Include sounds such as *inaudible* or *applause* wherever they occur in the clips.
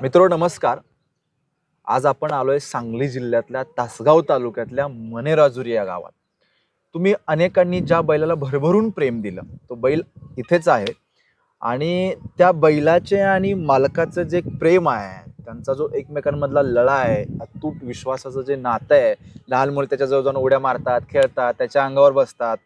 मित्र नमस्कार. आज आपण आलोय सांगली जिल्ह्यातल्या तासगाव तालुक्यातल्या मनेराजुरी या गावात. तुम्ही अनेकांनी ज्या बैलाला भरभरून प्रेम दिलं तो बैल इथेच आहे. आणि त्या बैलाचे आणि मालकाचं जे प्रेम आहे त्यांचा जो एकमेकांमधला लढा आहे अतूट विश्वासाचं जे नातं आहे लहान मुलं त्याच्याजवळ जाऊन उड्या मारतात खेळतात त्याच्या अंगावर बसतात.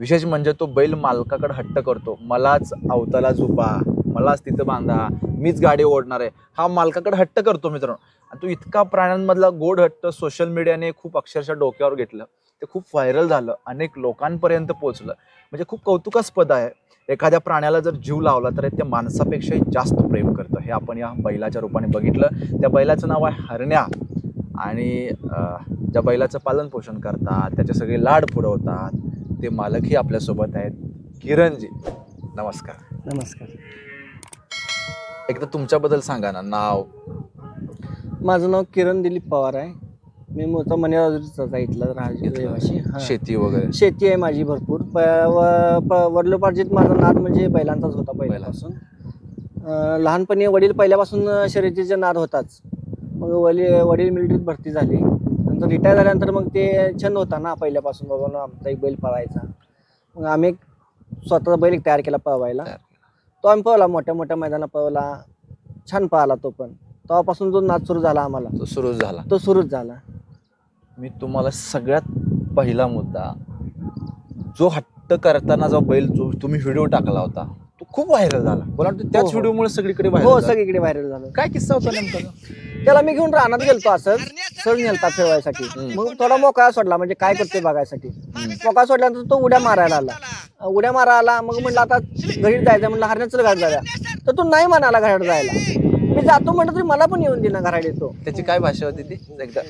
विशेष म्हणजे तो बैल मालकाकडे हट्ट करतो मलाच अवताला झोपा मलाच तिथं बांधा मीच गाडी ओढणार आहे. हा मालकाकडे हट्ट करतो मित्रांनो. आणि तो इतका प्राण्यांमधला गोड हट्ट सोशल मीडियाने खूप अक्षरशः डोक्यावर घेतलं. ते खूप व्हायरल झालं. अनेक लोकांपर्यंत पोहोचलं. म्हणजे खूप कौतुकास्पद आहे. एखाद्या प्राण्याला जर जीव लावला तर त्या माणसापेक्षाही जास्त प्रेम करतं. हे आपण या बैलाच्या रूपाने बघितलं. त्या बैलाचं नाव आहे हरण्या. आणि ज्या बैलाचं पालन पोषण करतात त्याचे सगळे लाड पुरवतात ते मालकही आपल्यासोबत आहेत. किरणजी नमस्कार. नमस्कार. एकदा तुमच्याबद्दल सांगा ना नाव. माझं नाव किरण दिलीप पवार आहे. मी मूळचा मनेराजुरीचाच आहे इथला राहायची हां. शेती वगैरे. शेती आहे माझी भरपूर. प व- प- वडिलोपार्जित माझा नाद म्हणजे बैलांचाच होता पहिल्यापासून. अं, लहानपणी वडील पहिल्यापासून शर्यतीचे नाद होताच. मग वडील वडील मिलिटरीत भरती झाली. नंतर रिटायर झाल्यानंतर मग ते छंद होता ना पहिल्यापासून बाबा ना आमचा एक बैल पळायचा. मग आम्ही एक स्वतःचा बैल एक तयार केला पळवायला. तयार. तो आम्ही पळवला मोठ्या मोठ्या मैदानात पळवला. छान पळाला तो पण. तेव्हापासून जो नाद सुरू झाला आम्हाला. तो सुरू झाला. तो सुरूच झाला. मी तुम्हाला सगळ्यात पहिला मुद्दा जो हट्ट करताना जो बैल जो तुम्ही व्हिडिओ टाकला होता तो खूप व्हायरल झाला. मला वाटतं त्याच हो, हो. व्हिडिओमुळे सगळीकडे हो व्हायरल सगळीकडे व्हायरल झालं. काय किस्सा होता नेमका? तो? त्याला मी घेऊन रानात गेलतो असंच. सहज नेलता फिरवायसाठी. हम्म. मग थोडा मोकळा सोडला म्हणजे काय करतोय बघायसाठी. मोकळा सोडल्यानंतर तो उड्या मारायला आला. उड्या मारायला आला मग म्हणलं आता घरी जायचं म्हणलं हरण्या चल घरात जाऊया. तर तो नाही म्हणाला घरात जायला. मी जातो म्हणलं तरी मला पण येऊन दिला घरात येतो. त्याची काय भाषा होती ती? एकदा.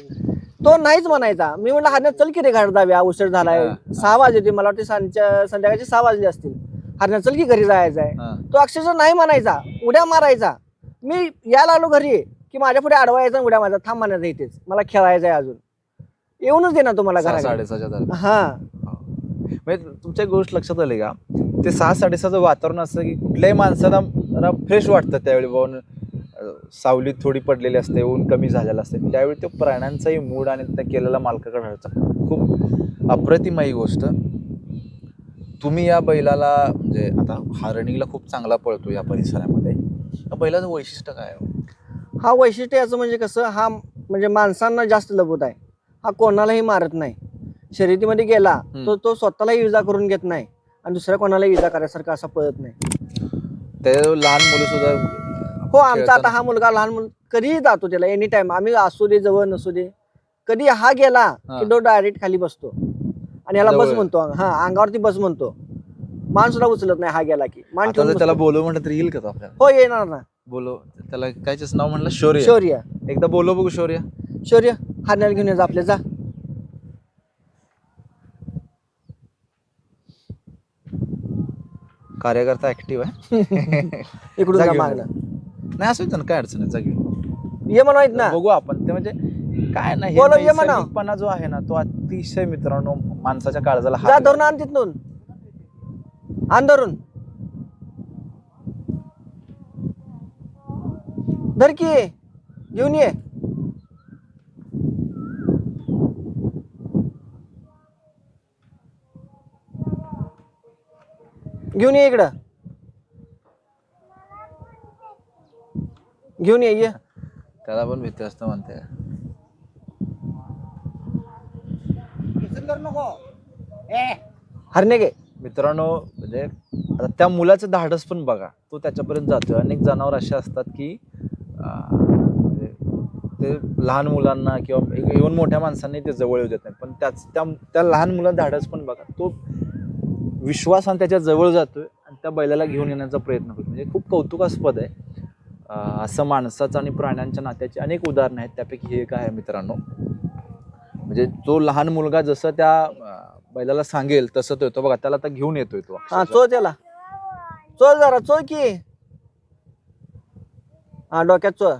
तो नाहीच म्हणायचा. मी म्हणलं हरण्या चल की रे घरात जाऊया उशीर झालाय. सहा वाजले होते मला वाटते संध्या संध्याकाळचे सहा वाजले असतील. हरण्या चल की घरी जायचं आहे. तो अक्षरशः नाही म्हणायचा. उड्या मारायचा. मी यायला आलो घरी की माझ्या पुढे अडवायचा आणि उड्या मारायचा. थांब म्हणायचा इथेच. मला खेळायचं आहे अजून. येऊनच दे ना तुम्हाला घरात हा. म्हणजे तुमच्या गोष्ट लक्षात आली का? ते सहा साडेसहाचं वातावरण असतं की कुठल्याही माणसाला फ्रेश वाटतं त्यावेळी बाबा सावली थोडी पडलेली असते ऊन कमी झालेलं असते. त्यावेळी तो प्राण्यांचाही मूड आणि त्या केलेला मालकाकडे राहायचा. खूप अप्रतिम ही गोष्ट. तुम्ही या बैलाला म्हणजे आता हा रनिंगला खूप चांगला पळतो या परिसरामध्ये. या बैलाचं वैशिष्ट्य काय आहे? हा वैशिष्ट्य याचं म्हणजे कसं हा म्हणजे माणसांना जास्त लबूत आहे. हा कोणालाही मारत नाही. शर्यतीमध्ये गेला हम्म. तो तो स्वतःलाही इजा करून घेत नाही आणि दुसऱ्या कोणालाही इजा करायसारखा असा पळत नाही. लहान मुलं सुद्धा हो आमचा आता हा मुलगा लहान मुल कधीही जातो त्याला एनी टाइम आम्ही असू दे जवळ नसू दे. कधी हा गेला. की तो डायरेक्ट खाली बसतो. आणि याला बस. म्हणतो हा अंगावरती बस म्हणतो. मान सुद्धा उचलत नाही हा गेला की. मान आता ठेवून जर त्याला. बोलव म्हटलं तर येईल का तो आपल्याला? हो येणार ना. बोलव. त्याला कायच नाव म्हणलं शौर्य. शौर्य. एकदा बोलव बघू शौर्य. शौर्य हारण्याला घेऊन ये जा आपल्या जा. कार्यकर्ता ऍक्टिव्ह आहे. *laughs* इकडून जा मागणं नाही असं ना काय अडचण आहे? ये म्हणायत ना बघू आपण. ते म्हणजे काय नाही ये म्हणा. नैसर्गिकपणा जो आहे ना तो अतिशय मित्रांनो माणसाच्या काळजाला जा हात धरून आण तिथून. आण धरून. धर की. घेऊन ये. घेऊन ये इकडं. घेऊन ये ये. त्याला पण भीती असतं म्हणते. हरणे घे. मित्रांनो म्हणजे आता त्या मुलाचं धाडस पण बघा. तो त्याच्यापर्यंत जातोय. अनेक जनावर असे असतात की अं, म्हणजे ते लहान मुलांना किंवा इव्हन मोठ्या माणसांनी ते जवळ येऊ देत नाही पण त्याच त्या त्या लहान मुलांना धाडस पण बघा. तो विश्वासाने त्याच्याजवळ जातोय आणि त्या बैलाला घेऊन येण्याचा प्रयत्न करतो म्हणजे खूप कौतुकास्पद आहे. असं माणसाचं आणि प्राण्यांच्या नात्याची अनेक उदाहरणं आहेत. त्यापैकी हे एक आहे मित्रांनो. म्हणजे तो लहान मुलगा जसं त्या बैलाला सांगेल तसं तो येतो. बघा त्याला आता घेऊन येतोय तो हा अक्षरशः. चोळ त्याला. चोळ जरा चोळ की. हा डोक्यात चोळ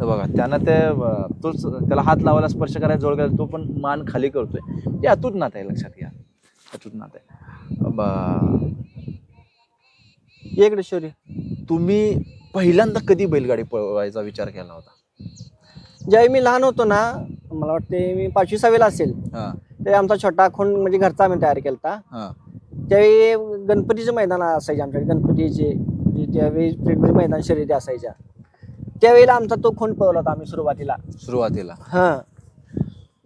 तर बघा त्यानं ते अं, तोच त्याला हात लावायला स्पर्श करायला जोड गेला तो पण मान खाली करतोय. ते अतूट नात आहे लक्षात घ्या. आहे. ब- ये इकडे शौर्य. तुम्ही पहिल्यांदा कधी बैलगाडी पळवायचा विचार केला होता? ज्यावेळी मी लहान होतो ना मला वाटते मी पाचवी सहावीला असेल. ते आमचा छोटा खोंड म्हणजे घरचा आम्ही तयार केला त्यावेळी गणपतीचे मैदान असायचे आमच्याकडे. गणपतीचे जे त्यावेळी मैदान शर्यती असायच्या. त्यावेळेला आमचा तो खोंड पळवला होता आम्ही सुरुवातीला. सुरुवातीला. हा.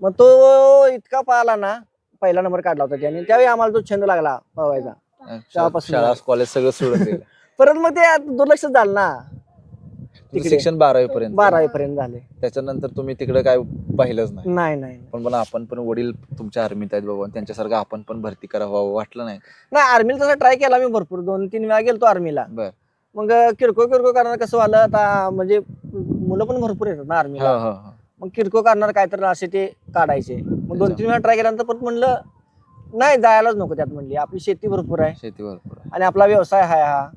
मग तो इतका पळाला ना पहिला नंबर काढला होता त्याने. त्यावेळी आम्हाला तो छंद लागला पळवायचा. तेव्हापासून. शाळा कॉलेज सगळं सोडून दिलं. *laughs* परत मग ते दुर्लक्ष झालं ना. तिकडे. शिक्षण बारावी पर्यंत बारावी पर्यंत झाले. त्याच्यानंतर तुम्ही तिकडे काय पाहिलंच नाही. नाही नाही पण मला आपण पण वडील तुमच्या आर्मीत आहेत बाबा त्यांच्यासारखं आपण पण भरती करावं वाटलं नाही. नाही आर्मीला तसा ट्राय केला मी भरपूर. दोन तीन वेळा गेलतो आर्मीला बर. मग किरकोळ किरकोळ करणार कसं झालं? आता म्हणजे मुलं पण भरपूर येतात ना हा आर्मीला हा हा. मग किरकोळ करणार काय तर असे ते काढायचे. मग दोन. तीन वेळा ट्राय केल्यानंतर परत म्हणलं नाही जायलाच नको त्यात म्हणली. आपली शेती भरपूर आहे. शेती भरपूर आहे. आणि आपला व्यवसाय आहे हा.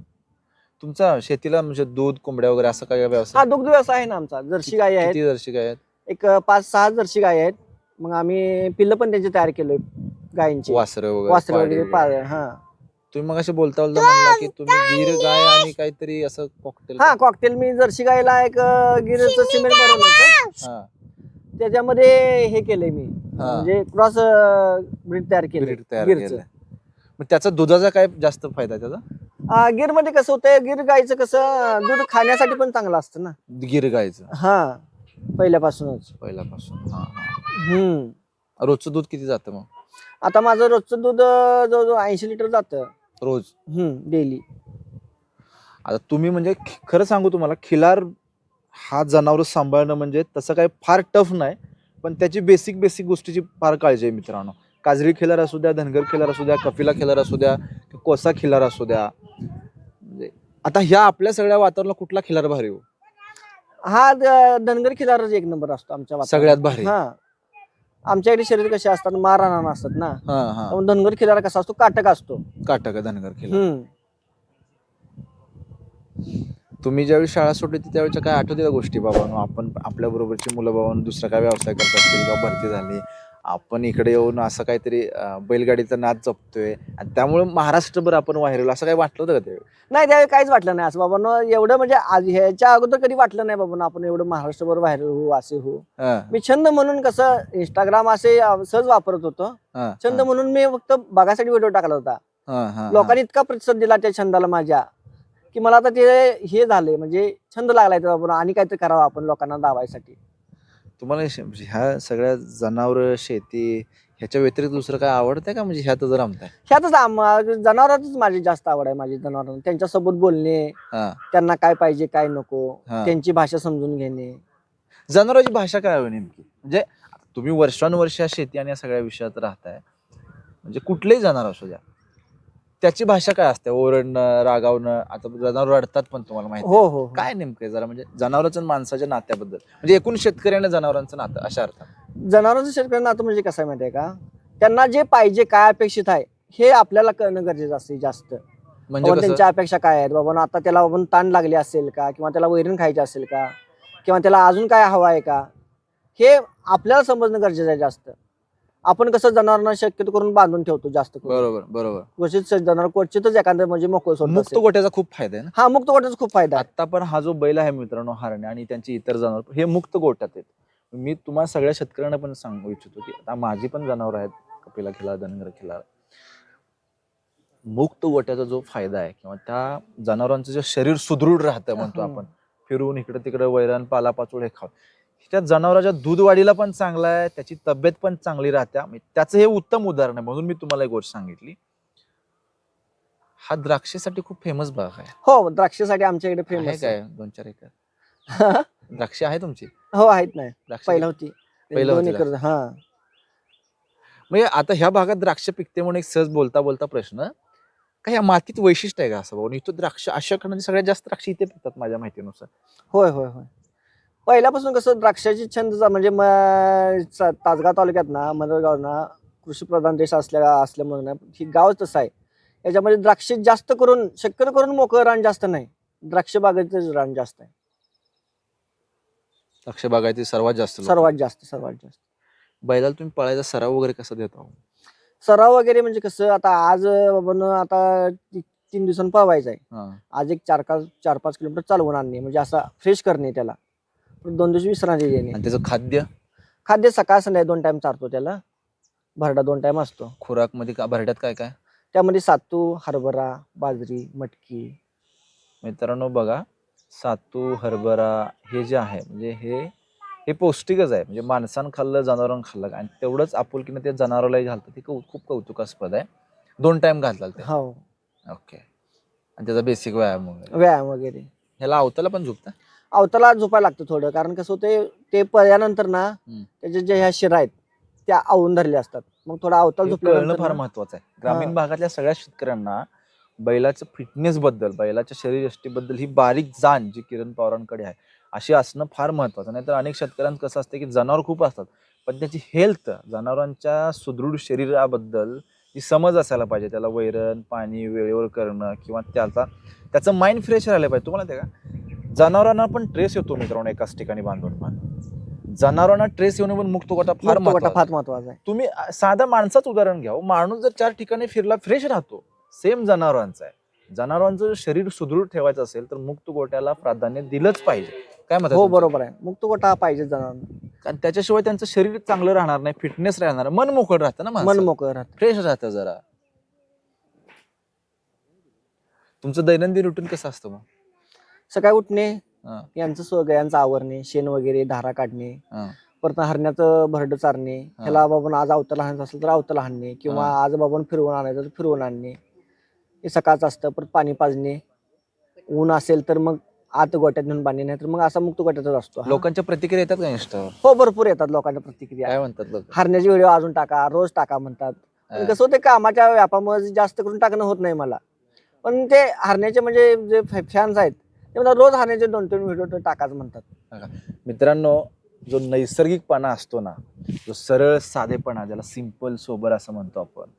तुमचा शेतीला म्हणजे दूध कोंबड्या वगैरे असं काय हा व्यवसाय दुग्ध व्यवसाय आहे ना आमचा. जर्सी गाई आहेत. किती जर्शी काय आहेत? एक पाच सहा जर्सी गाई आहेत. मग आम्ही पिल्लं पण त्यांचे तयार केलोय गायींची वासरं वगैरे वासरे वगैरे वगैरे. पा- हा. तुम्ही मग असे बोलता बोलता म्हणला की तुम्ही गिर गाय आणि काहीतरी असं कॉकटेल हा कॉकटेल मी जर्सी गायला एक गिरचं सिमेंट भरवलं होतं. त्याच्यामध्ये हे केलंय मी. हा. म्हणजे क्रॉस ब्रीड तयार केले तयार केलं मग त्याचा दुधाचा काय जास्त फायदा आहे त्याचा? गिरमध्ये कसं होतंय गिर गायचं कसं दूध खाण्यासाठी पण चांगलं असतं ना. गिर गायचं हा पहिल्यापासूनच. पहिल्यापासून हा हा. हम्म. रोजचं दूध किती जातं मग? आता माझं रोजचं दूध अं, जवळजवळ ऐंशी लिटर जातं. रोज? हम्म डेली. आता तुम्ही म्हणजे ख- खरं सांगू तुम्हाला खिलार हा जनावर सांभाळणं म्हणजे तसं काय फार टफ नाही. पण त्याची बेसिक बेसिक गोष्टीची फार काळजी आहे मित्रांनो. काजरी खिलार असू द्या धनगर खिलार असू द्या कपिला खिलार असू द्या कोसा खिलार असू द्या. म्हणजे आता ह्या आपल्या सगळ्या वातावरणाला कुठला खिलार भारी हो? हा द- धनगर खिलारच एक नंबर असतो आमच्या वातावरणात. सगळ्यात भारी. हा. आमच्याकडे शरीर कसे असतात मारहाण असतात ना. हा हा. त्यामुळे धनगर खिलार कसा असतो काटक असतो. काटक धनगर खिलार. हम्म. तुम्ही ज्यावेळी शाळा सोडली होती त्यावेळेच्या काय आठवते गोष्टी? बाबांनो आपण आपल्या बरोबरची मुलं बाबांनो दुसरा काय व्यवसाय करत असतील किंवा भरती झाली. आपण इकडे येऊन असं काहीतरी बैलगाडीचा नाद जपतोय. आणि त्यामुळे महाराष्ट्रभर आपण व्हायरल असं काही वाटलं होतं का त्यावेळी? नाही त्यावेळी काहीच वाटलं नाही असं बाबा एवढं म्हणजे आज ह्याच्या अगोदर कधी वाटलं नाही बाबा आपण एवढं महाराष्ट्रभर बाहेर होऊ असे हो हा, मी छंद म्हणून कसं इंस्टाग्राम असे अं, सहज वापरत होतो. हा, छंद हा, म्हणून मी फक्त बघासाठी व्हिडिओ टाकला होता. हा, हा, लोकांनी इतका प्रतिसाद दिला त्या छंदाला माझ्या. की मला आता ते हे झाले म्हणजे छंद लागलाय त्या बाबा आणि काहीतरी करावं आपण लोकांना दावायसाठी तुम्हाला हे म्हणजे ह्या सगळ्या जनावर शेती ह्याच्या व्यतिरिक्त दुसरं काय आवडतंय का? म्हणजे ह्यात जर रमताय? ह्यातच आम- जनावरातच माझी जास्त आवड आहे माझी जनावर त्यांच्यासोबत बोलणे हा. त्यांना काय पाहिजे काय नको हा. त्यांची भाषा समजून घेणे. जनावरांची भाषा काय हवी नेमकी? म्हणजे तुम्ही वर्षानुवर्ष या शेती आणि या सगळ्या विषयात राहताय. म्हणजे कुठलेही जनावर असू द्या. त्याची भाषा काय असते? ओरडणं रागावणं आता जनावर रडतात पण तुम्हाला माहिती. हो हो हो. काय नेमकं आहे जरा म्हणजे जनावरांचं आणि माणसाच्या नात्याबद्दल? म्हणजे एकूण शेतकरी आणि जनावरांचं नातं अशा अर्थात जनावरांचं शेतकरी नातं म्हणजे कसं आहे माहिती आहे का? त्यांना जे पाहिजे काय अपेक्षित आहे हे आपल्याला कळणं गरजेचं असते जास्त. म्हणजे त्यांच्या अपेक्षा काय आहेत? बाबा आता त्याला बाबा ताण लागली असेल का? किंवा त्याला वैरण खायची असेल का? किंवा त्याला अजून काय हवं आहे का? हे आपल्याला समजणं गरजेचं आहे जास्त. आपण कसं जनावरांना शक्यतो करून बांधून ठेवतो जास्त करून. बरोबर बरोबर. क्वचित जनावर क्वचितच एखादं म्हणजे मोकळं सोडत मुक्त असेल. गोट्याचा खूप फायदा आहे ना? हा मुक्त गोट्याचा खूप फायदा आहे. आता पण हा जो बैल आहे मित्रांनो हरणे आणि त्यांची इतर जनावर हे मुक्त गोट्यात आहेत. मी तुम्हाला सगळ्या शेतकऱ्यांना पण सांगू इच्छितो की आता माझी पण जनावर आहेत कपिला खिला धनगर खिला मुक्त गोट्याचा जो फायदा आहे किंवा त्या जनावरांचं जे शरीर सुदृढ राहतं म्हणतो. आपण फिरून इकडे तिकडे वैरण पालापाचोळ हे खाऊन त्या जनावराच्या दूध वाढीला पण चांगला आहे त्याची तब्येत पण चांगली राहते. त्याचं हे उत्तम उदाहरण आहे म्हणून मी तुम्हाला एक गोष्ट सांगितली. हा द्राक्षेसाठी खूप फेमस बाग आहे. हो द्राक्षासाठी आमच्याकडे आहे फेमस काय? दोन चार एकर? द्राक्षे आहे तुमची? हो आहेत नाही द्राक्ष पहिला होती. पहिलं दोन एकर हा. म्हणजे आता ह्या भागात द्राक्ष पिकते म्हणून एक सहज बोलता बोलता प्रश्न. काय या मातीत वैशिष्ट्य आहे का असं? बाबा इथं द्राक्ष अशा सगळ्यात जास्त द्राक्ष इथे पिकतात माझ्या माहितीनुसार. होय होय होय. पहिल्यापासून कसं द्राक्षाची छंद जा- म्हणजे म- तासगाव तालुक्यात ना मदरगाव ना कृषी प्रधान देश असल्या असल्यामुळे ना ही गाव तसं आहे याच्यामध्ये द्राक्ष जास्त करून शक्यतो करून मोकळं रान जास्त नाही द्राक्ष बागेचं रान जास्त आहे द्राक्ष बागायती सर्वात जास्त लोकं. सर्वात जास्त सर्वात जास्त बैलाला तुम्ही पळायचा सराव वगैरे कसा देता हो? सराव वगैरे म्हणजे कसं आता आज बाबांनो आता ती तीन दिवसांनी पळवायचा आहे हा. आज एक चार का चार पाच किलोमीटर चालवून आणणे म्हणजे असा फ्रेश करणे त्याला दोन दिवस विश्रांती देणे आणि त्याचं खाद्य? खाद्य सकाळ संध्याकाळी दोन टाइम चारतो त्याला. भरडा दोन टाइम असतो. खुराकमध्ये का भरड्यात काय काय? त्यामध्ये सातू हरभरा बाजरी मटकी. मित्रांनो बघा सातू हरभरा हे जे आहे म्हणजे हे हे पौष्टिकच आहे. म्हणजे माणसानं खाल्लं जनावरांना खाल्लं आणि तेवढंच आपुलकीनं ते जनावरालाही घालतं ते कौ- खूप कौतुकास्पद आहे. दोन टाइम घातला ते. हो. ओके आणि त्याचा बेसिक व्यायाम वगैरे. व्यायाम वगैरे. ह्याला अवताला पण झोपता? अवताला झोपायला लागतं थोडं. कारण कसं होते ते पळल्यानंतर ना हम्म. त्याच्या ज्या ह्या शिरा आहेत त्या आवून धरल्या असतात. मग थोडा अवताल हे कळणं झोपल्यानंतर फार महत्वाचं आहे. ग्रामीण हा. भागातल्या सगळ्या शेतकऱ्यांना बैलाचं फिटनेस बद्दल बैलाच्या शरीर यष्टीबद्दल ही बारीक जाण जी किरण पवारांकडे आहे अशी असणं फार महत्वाचं नाहीतर अनेक शेतकऱ्यांचं कसं असतं की जनावर खूप असतात पण त्याची हेल्थ जनावरांच्या सुदृढ शरीराबद्दल ही समज असायला पाहिजे त्याला वैरण पाणी वेळेवर करणं किंवा त्याचा त्याचं माइंड फ्रेश राहिलं पाहिजे. तुम्हाला ते का? जनावरांना पण ट्रेस येतो मित्रांनो एकाच ठिकाणी बांधून. बांधून जनावरांना ट्रेस येऊन पण मुक्त गोटा फार मुक्त गोटा महत्त्वाचा फार महत्त्वाचा आहे. तुम्ही साधा माणसाचं उदाहरण घ्या हो. माणूस जर चार ठिकाणी फिरला फ्रेश राहतो. सेम जनावरांचा आहे. जनावरांचं जर शरीर सुदृढ ठेवायचं असेल तर मुक्त गोट्याला प्राधान्य दिलंच पाहिजे. काय म्हणतात हो बरोबर आहे. मुक्त गोटा पाहिजे जनावरांना. कारण त्याच्याशिवाय त्यांचं शरीर चांगलं राहणार नाही फिटनेस राहणार मन मोकळं राहतं ना मन मोकळं राहत. फ्रेश राहतं जरा. तुमचं दैनंदिन रुटीन कसं असतं मग? सकाळी उठणे हा, यांचं स्व यांचं आवरणे शेण वगैरे धारा काढणे हा. परत हरण्याचं भरड चारणे. ह्याला बाबा आज अवताला हाणायचं असेल तर अवताला हाणणे किंवा हा. आज बाबा फिरवून आणायचं तर फिरवून आणणे. हे सकाळचं असतं परत पाणी पाजणे. ऊन असेल तर मग आत गोट्यात नेऊन बांधणे नाही तर मग असा मुक्त गोट्यातच असतो. हा. लोकांच्या प्रतिक्रिया येतात का इंस्टावर? हो भरपूर येतात लोकांच्या प्रतिक्रिया. काय म्हणतात लोक? हरण्याचे व्हिडिओ अजून टाका रोज टाका म्हणतात. पण कसं होतं कामाच्या व्यापामुळे जास्त करून टाकणं होत नाही मला. पण ते हरण्याचे म्हणजे जे फॅन्स आहेत ते म्हणतात रोज हरण्याचे दोन तीन व्हिडिओ टाकाच म्हणतात. मित्रांनो जो नैसर्गिकपणा असतो ना जो सरळ साधेपणा ज्याला सिंपल सोबर असं म्हणतो आपण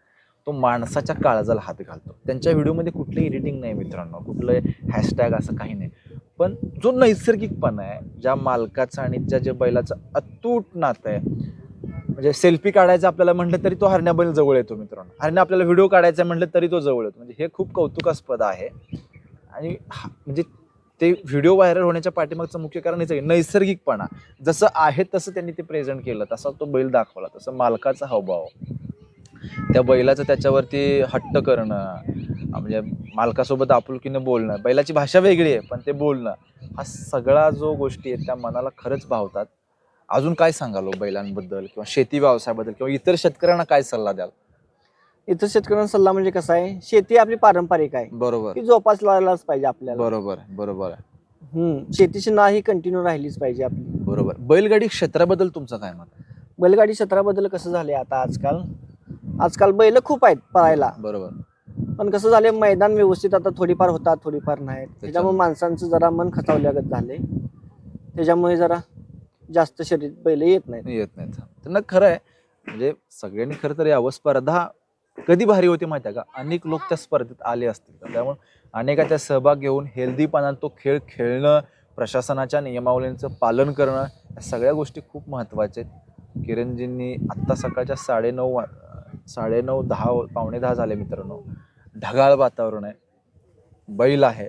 तो माणसाच्या काळजाला हात घालतो. त्यांच्या व्हिडिओमध्ये कुठलं एडिटिंग नाही मित्रांनो कुठलं हॅशटॅग असं काही नाही. पण जो नैसर्गिकपणा आहे ज्या मालकाचा आणि ज्या ज्या बैलाचं अतूट नातं आहे म्हणजे सेल्फी काढायचं आपल्याला म्हटलं तरी तो हरण्या बैल जवळ येतो मित्रांनो. हरण्या आपल्याला व्हिडिओ काढायचा म्हटलं तरी तो जवळ येतो. म्हणजे हे खूप कौतुकास्पद आहे. आणि हा- म्हणजे ते व्हिडिओ व्हायरल होण्याच्या पाठीमागचं मुख्य कारण हेच आहे नैसर्गिकपणा. जसं आहे तसं त्यांनी ते प्रेझेंट केलं तसा तो बैल दाखवला तसं मालकाचा हावभाव. त्या बैलाचं त्याच्यावरती हट्ट करणं म्हणजे मालकासोबत आपुलकीनं बोलणं बैलाची भाषा वेगळी आहे पण ते बोलणं हा सगळा जो गोष्टी आहेत त्या मनाला खरंच भावतात. अजून काय सांगालो हो बैलांबद्दल किंवा शेती व्यवसायाबद्दल किंवा इतर शेतकऱ्यांना काय सल्ला द्याल? इथं शेतकऱ्यांना सल्ला म्हणजे कसं आहे? शेती आपली पारंपरिक आहे. बरोबर. ती जोपासलाच पाहिजे आपल्याला. बरोबर बरोबर हम्म. शेतीची नाही कंटिन्यू राहिलीच पाहिजे आपली. बरोबर. बैलगाडी क्षेत्राबद्दल तुमचं काय मत? बैलगाडी क्षेत्राबद्दल कसं झालंय आता आजकाल? आजकाल बैल खूप आहेत पळायला. बरोबर. पण कसं झालंय मैदान व्यवस्थित आता थोडीफार होतात थोडीफार नाहीत. त्याच्यामुळे? माणसांचं जरा मन खचावल्यागत झालंय. त्याच्यामुळे जरा जास्त शरीर बैल येत नाहीत. येत त्यांना खरं आहे म्हणजे सगळ्यांनी खरं तर यावं स्पर्धा कधी भारी होते माहिती आहे का? अनेक लोक त्या स्पर्धेत आले असतील. त्यामुळे अनेकाचा सहभाग घेऊन हेल्दीपणाने तो खेळ खेळणं प्रशासनाच्या नियमावलींचं पालन करणं या सगळ्या गोष्टी खूप महत्त्वाच्या आहेत. किरणजींनी आत्ता सकाळच्या साडेनऊ वा साडेनऊ दहा पावणे दहा झाले मित्रांनो. ढगाळ वातावरण आहे. बैल आहे.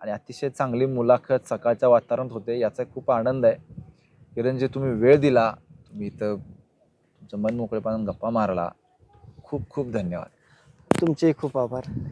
आणि अतिशय चांगली मुलाखत सकाळच्या वातावरणात होते. याचा खूप आनंद आहे. किरणजी तुम्ही वेळ दिला. तुम्ही इथं तुमचं मन मोकळेपणाने गप्पा मारला. खूप खूप धन्यवाद. तुमचे खूप आभार.